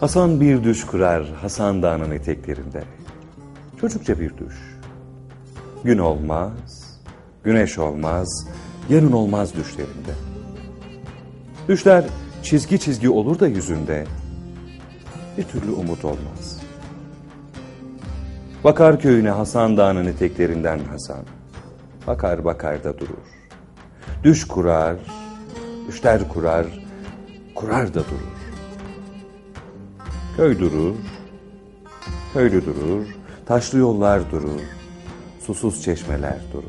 Hasan bir düş kurar Hasan Dağı'nın eteklerinde. Çocukça bir düş. Gün olmaz, güneş olmaz, yarın olmaz düşlerinde. Düşler çizgi çizgi olur da yüzünde. Bir türlü umut olmaz. Bakar köyüne Hasan Dağı'nın eteklerinden Hasan. Bakar bakar da durur. Düş kurar, düşler kurar, kurar da durur. Köy durur, köylü durur, taşlı yollar durur, susuz çeşmeler durur.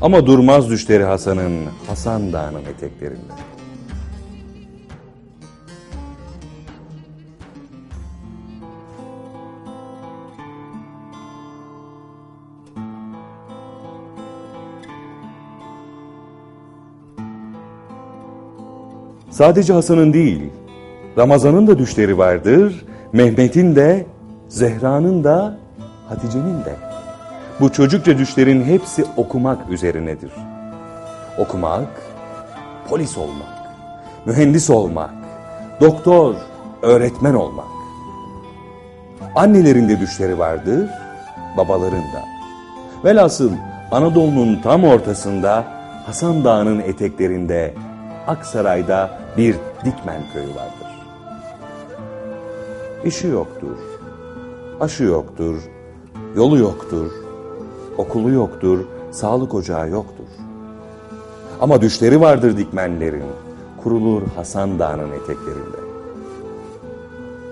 Ama durmaz düşleri Hasan'ın Hasan Dağı'nın eteklerinde. Sadece Hasan'ın değil, Ramazan'ın da düşleri vardır, Mehmet'in de, Zehra'nın da, Hatice'nin de. Bu çocukça düşlerin hepsi okumak üzerinedir. Okumak, polis olmak, mühendis olmak, doktor, öğretmen olmak. Annelerin de düşleri vardır, babaların da. Velhasıl Anadolu'nun tam ortasında Hasan Dağı'nın eteklerinde Aksaray'da bir Dikmen köyü vardır. İşi yoktur, aşı yoktur, yolu yoktur, okulu yoktur, sağlık ocağı yoktur. Ama düşleri vardır Dikmenlerin, kurulur Hasan Dağı'nın eteklerinde.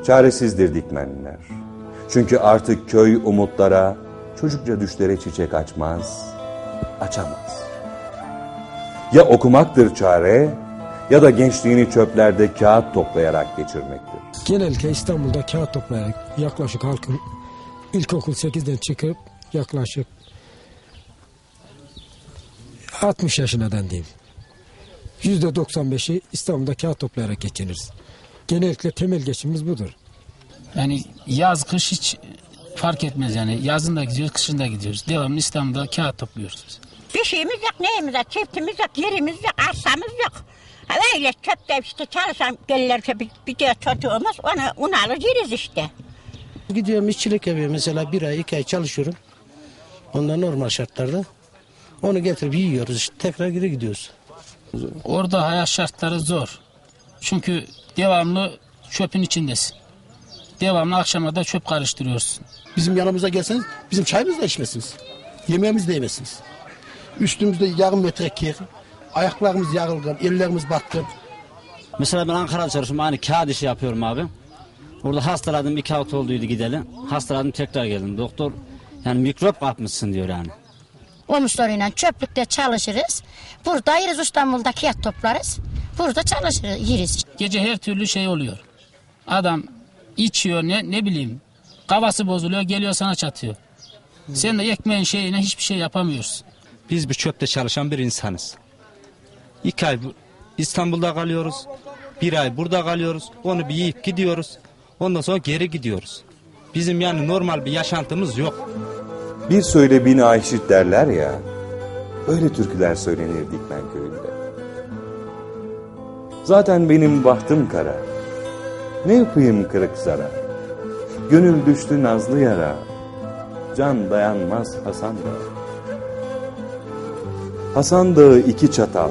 Çaresizdir Dikmenliler. Çünkü artık köy umutlara, çocukça düşlere çiçek açmaz, açamaz. Ya okumaktır çare ya da gençliğini çöplerde kağıt toplayarak geçirmektir. Genellikle İstanbul'da kağıt toplayarak yaklaşık halkın ilkokul 8'den çıkıp yaklaşık 60 yaşına diyeyim. %95'i İstanbul'da kağıt toplayarak geçiniriz. Genellikle temel geçimimiz budur. Yani yaz kış hiç fark etmez yani. Yazın da gidiyoruz, kışın da gidiyoruz. Devamlı İstanbul'da kağıt topluyoruz biz. Bir şeyimiz yok, neyimiz yok, çiftimiz yok, yerimiz yok, arsamız yok. Öyle çöpte işte çalışan gelirse bir, bir de çocuğumuz onu, onu alır yeriz işte. Gidiyorum işçilik yapıyorum mesela bir ay iki ay çalışıyorum. Ondan normal şartlarda. Onu getirip yiyoruz işte tekrar geri gidiyoruz. Orada hayat şartları zor. Çünkü devamlı çöpün içindesin. Devamlı akşama da çöp karıştırıyorsun. Bizim yanımıza gelseniz bizim çayımızı da içmezsiniz. Yemeğimizi de yemezsiniz. Üstümüzde yarım metre kir. Ayaklarımız yarılgan, ellerimiz batkın. Mesela ben Ankara'da çalışıyorum. Aynı kağıt işi yapıyorum abi. Orada hastaladım. iki hafta olduydu gidelim. Hastaladım tekrar geldim. Doktor yani mikrop kapmışsın diyor yani. Omuzlarıyla çöplükte çalışırız. Burada yeriz İstanbul'da kağıt toplarız. Burada çalışırız, yeriz. Gece her türlü şey oluyor. Adam içiyor ne ne bileyim. Kafası bozuluyor geliyor sana çatıyor. Sen de ekmeğin şeyine hiçbir şey yapamıyorsun. Biz bir çöpte çalışan bir insanız. İki ay bu- İstanbul'da kalıyoruz. Bir ay burada kalıyoruz. Onu bir yiyip gidiyoruz. Ondan sonra geri gidiyoruz. Bizim yani normal bir yaşantımız yok. Bir söyle bin aşık derler ya, öyle türküler söylenir Dikmen köyünde. Zaten benim bahtım kara, ne yapayım kırık zara? Gönül düştü nazlı yara, can dayanmaz Hasan Dağı. Hasan Dağı iki çatal,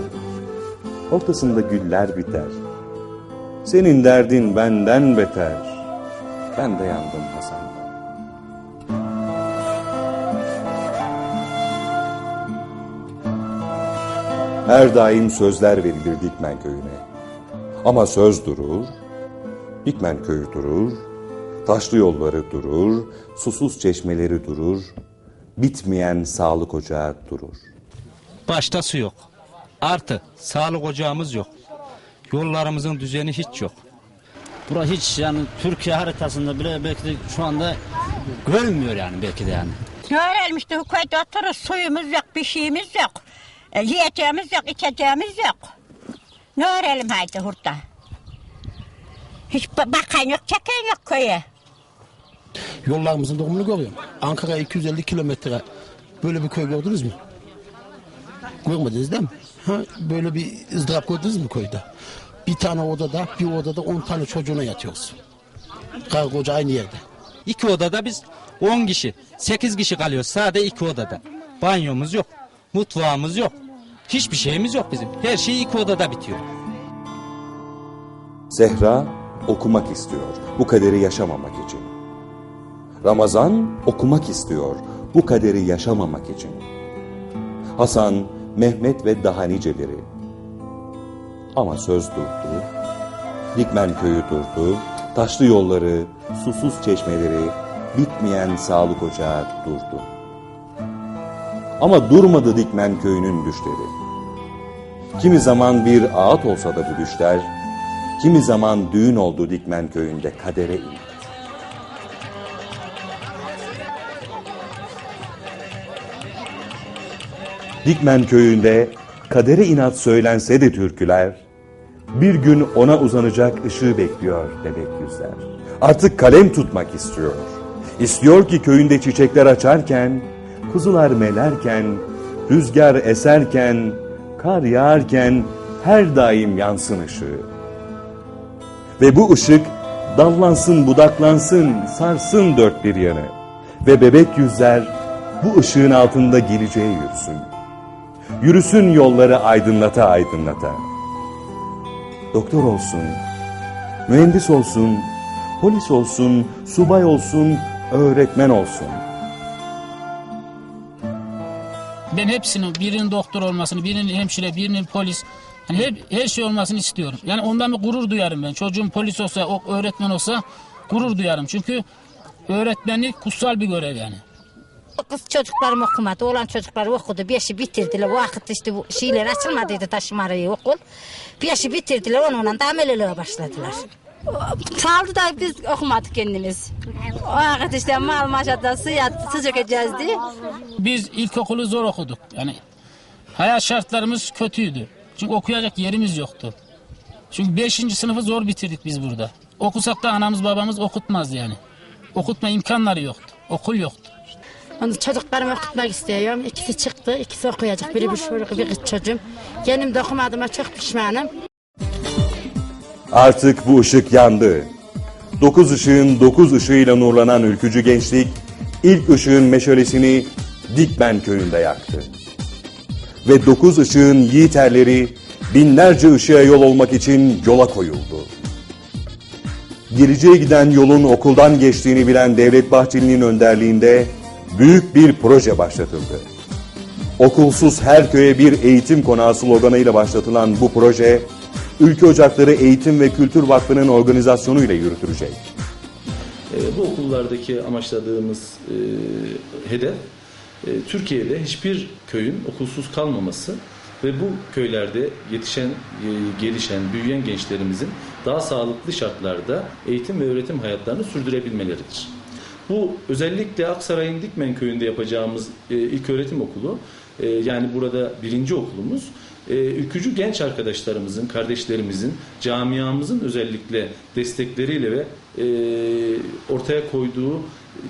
ortasında güller biter. Senin derdin benden beter, ben de yandım Hasan. Her daim sözler verilir Dikmen köyüne. Ama söz durur, Dikmen köyü durur, taşlı yolları durur, susuz çeşmeleri durur, bitmeyen sağlık ocağı durur. Başta su yok. Artı sağlık ocağımız yok. Yollarımızın düzeni hiç yok. Bura hiç yani Türkiye haritasında bile belki de şu anda görünmüyor yani belki de yani. Bu köyde otururuz, suyumuz yok, bir şeyimiz yok. E, yiyeceğimiz yok, içeceğimiz yok. Ne öğrenelim haydi hurda? Hiç ba- bakan yok, çeken yok köye. Yollarımızın durumunu görüyorum. Ankara 250 kilometre. Böyle bir köy gördünüz mü? Görmediniz değil mi? Ha, böyle bir ızdırap gördünüz mü köyde? Bir tane odada, bir odada 10 tane çocuğuna yatıyoruz. Karı koca aynı yerde. İki odada biz 10 kişi, 8 kişi kalıyoruz sadece iki odada. Banyomuz yok, mutfağımız yok. Hiçbir şeyimiz yok bizim. Her şey iki odada bitiyor. Zehra okumak istiyor bu kaderi yaşamamak için. Ramazan okumak istiyor bu kaderi yaşamamak için. Hasan, Mehmet ve daha niceleri. Ama söz durdu, Dikmen köyü durdu, taşlı yolları, susuz çeşmeleri, bitmeyen sağlık ocağı durdu. Ama durmadı Dikmen köyünün düşleri. Kimi zaman bir ağıt olsa da bu düşler, kimi zaman düğün oldu Dikmen köyünde kadere indi. Dikmen köyünde kadere inat söylense de türküler, bir gün ona uzanacak ışığı bekliyor bebek yüzler. Artık kalem tutmak istiyor. İstiyor ki köyünde çiçekler açarken, kuzular melerken, rüzgar eserken, kar yağarken her daim yansın ışığı. Ve bu ışık dallansın, budaklansın, sarsın dört bir yanı. Ve bebek yüzler bu ışığın altında geleceğe yürüsün. Yürüsün yolları aydınlata aydınlata. Doktor olsun, mühendis olsun, polis olsun, subay olsun, öğretmen olsun. Ben hepsinin birinin doktor olmasını, birinin hemşire, birinin polis, hani hep, her şey olmasını istiyorum. Yani ondan bir gurur duyarım ben. Çocuğum polis olsa, öğretmen olsa gurur duyarım. Çünkü öğretmenlik kutsal bir görev yani. Kız çocuklarım okumadı. Olan çocuklar okudu. Beşi bitirdiler. Vakit işte bu şeyler açılmadıydı taşımarayı okul. Beşi bitirdiler. Onunla da ameliliğe başladılar. Kaldı da biz okumadık kendimiz. O vakit işte mal maşada suya sıcak edeceğiz diye. Biz ilkokulu zor okuduk. Yani hayat şartlarımız kötüydü. Çünkü okuyacak yerimiz yoktu. Çünkü 5. sınıfı zor bitirdik biz burada. Okusak da anamız babamız okutmaz yani. Okutma imkanları yoktu. Okul yoktu. Onu çocuklarımı okutmak istiyorum. İkisi çıktı. ikisi okuyacak. Biri bir çocuk, bir kız çocuğum. Kendim de okumadığıma çok pişmanım. Artık bu ışık yandı. Dokuz ışığın dokuz ışığıyla nurlanan ülkücü gençlik ilk ışığın meşalesini Dikmen köyünde yaktı. Ve dokuz ışığın yiğiterleri binlerce ışığa yol olmak için yola koyuldu. Geleceğe giden yolun okuldan geçtiğini bilen Devlet Bahçeli'nin önderliğinde büyük bir proje başlatıldı. Okulsuz her köye bir eğitim konağı sloganıyla başlatılan bu proje, Ülke Ocakları Eğitim ve Kültür Vakfı'nın organizasyonuyla yürütülecek. E, bu okullardaki amaçladığımız e, hedef e, Türkiye'de hiçbir köyün okulsuz kalmaması ve bu köylerde yetişen, e, gelişen, büyüyen gençlerimizin daha sağlıklı şartlarda eğitim ve öğretim hayatlarını sürdürebilmeleridir. Bu özellikle Aksaray'ın Dikmen köyünde yapacağımız e, ilk öğretim okulu e, yani burada birinci okulumuz e, ülkücü genç arkadaşlarımızın, kardeşlerimizin, camiamızın özellikle destekleriyle ve e, ortaya koyduğu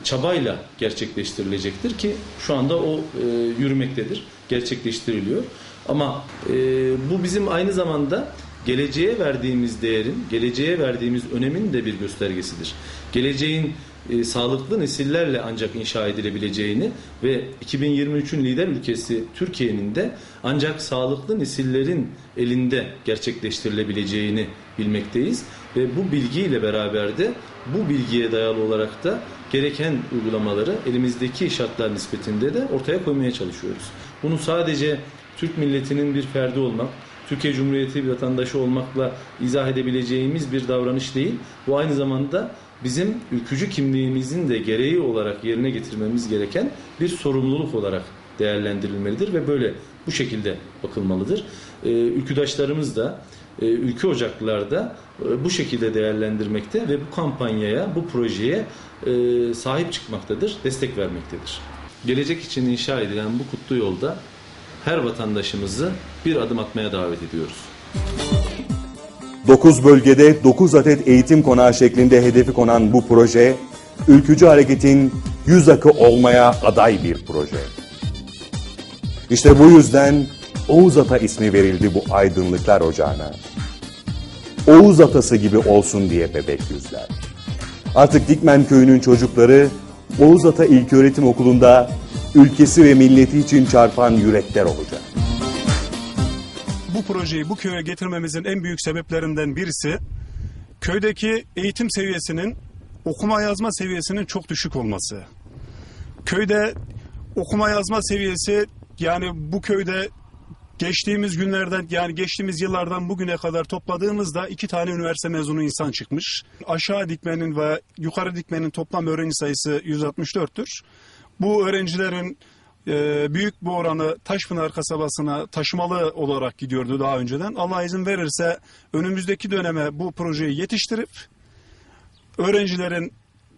çabayla gerçekleştirilecektir ki şu anda o e, yürümektedir, gerçekleştiriliyor. Ama e, bu bizim aynı zamanda geleceğe verdiğimiz değerin, geleceğe verdiğimiz önemin de bir göstergesidir. Geleceğin e, sağlıklı nesillerle ancak inşa edilebileceğini ve 2023'ün lider ülkesi Türkiye'nin de ancak sağlıklı nesillerin elinde gerçekleştirilebileceğini bilmekteyiz ve bu bilgiyle beraber de bu bilgiye dayalı olarak da gereken uygulamaları elimizdeki şartlar nispetinde de ortaya koymaya çalışıyoruz. Bunu sadece Türk milletinin bir ferdi olmak, Türkiye Cumhuriyeti bir vatandaşı olmakla izah edebileceğimiz bir davranış değil. Bu aynı zamanda bizim ülkücü kimliğimizin de gereği olarak yerine getirmemiz gereken bir sorumluluk olarak değerlendirilmelidir ve böyle bu şekilde bakılmalıdır. Ee, ülküdaşlarımız da e, ülke ocaklılar da e, bu şekilde değerlendirmekte ve bu kampanyaya, bu projeye e, sahip çıkmaktadır, destek vermektedir. Gelecek için inşa edilen bu kutlu yolda her vatandaşımızı bir adım atmaya davet ediyoruz. 9 bölgede 9 adet eğitim konağı şeklinde hedefi konan bu proje, ülkücü hareketin yüz akı olmaya aday bir proje. İşte bu yüzden Oğuz Ata ismi verildi bu aydınlıklar ocağına. Oğuz atası gibi olsun diye bebek yüzler. Artık Dikmen köyünün çocukları Oğuz Ata İlköğretim Okulu'nda ülkesi ve milleti için çarpan yürekler olacak. Bu projeyi bu köye getirmemizin en büyük sebeplerinden birisi köydeki eğitim seviyesinin okuma yazma seviyesinin çok düşük olması. Köyde okuma yazma seviyesi yani bu köyde geçtiğimiz günlerden yani geçtiğimiz yıllardan bugüne kadar topladığımızda iki tane üniversite mezunu insan çıkmış. Aşağı dikmenin ve yukarı dikmenin toplam öğrenci sayısı 164'tür. Bu öğrencilerin e, büyük bir oranı Taşpınar kasabasına taşımalı olarak gidiyordu daha önceden. Allah izin verirse önümüzdeki döneme bu projeyi yetiştirip öğrencilerin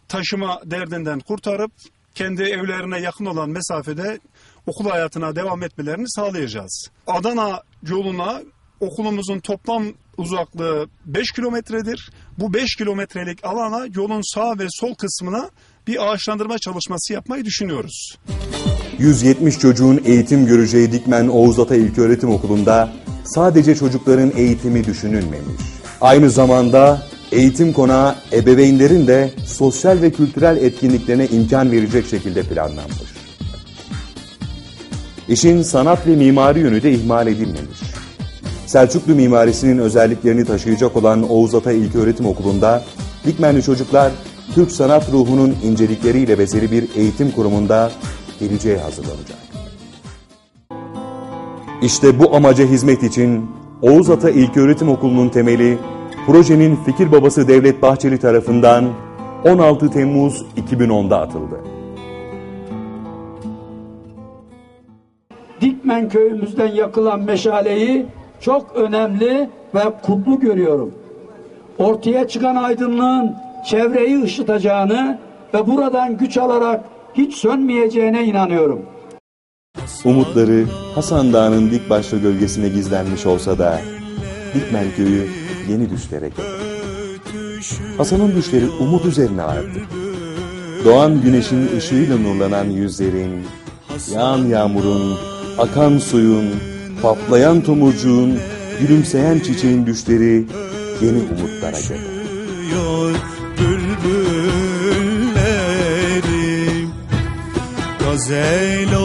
taşıma derdinden kurtarıp kendi evlerine yakın olan mesafede okul hayatına devam etmelerini sağlayacağız. Adana yoluna okulumuzun toplam uzaklığı 5 kilometredir. Bu 5 kilometrelik alana yolun sağ ve sol kısmına bir ağaçlandırma çalışması yapmayı düşünüyoruz. 170 çocuğun eğitim göreceği Dikmen Oğuz Ata İlköğretim Okulu'nda sadece çocukların eğitimi düşünülmemiş. Aynı zamanda eğitim konağı ebeveynlerin de sosyal ve kültürel etkinliklerine imkan verecek şekilde planlanmış. İşin sanat ve mimari yönü de ihmal edilmemiş. Selçuklu mimarisinin özelliklerini taşıyacak olan Oğuz Ata İlköğretim Okulu'nda Dikmenli çocuklar Türk sanat ruhunun incelikleriyle bezeli bir eğitim kurumunda geleceğe hazırlanacak. İşte bu amaca hizmet için Oğuz Ata İlköğretim Okulu'nun temeli projenin fikir babası Devlet Bahçeli tarafından 16 Temmuz 2010'da atıldı. Dikmen köyümüzden yakılan meşaleyi çok önemli ve kutlu görüyorum. Ortaya çıkan aydınlığın çevreyi ışıtacağını ve buradan güç alarak hiç sönmeyeceğine inanıyorum. Umutları Hasan Dağı'nın dik başlı gölgesine gizlenmiş olsa da Dikmen köyü yeni düşlere geldi. Hasan'ın düşleri umut üzerine arttı. Doğan güneşin ışığıyla nurlanan yüzlerin, yağan yağmurun, akan suyun, patlayan tomurcuğun, gülümseyen çiçeğin düşleri yeni umutlara geldi. Zeylo.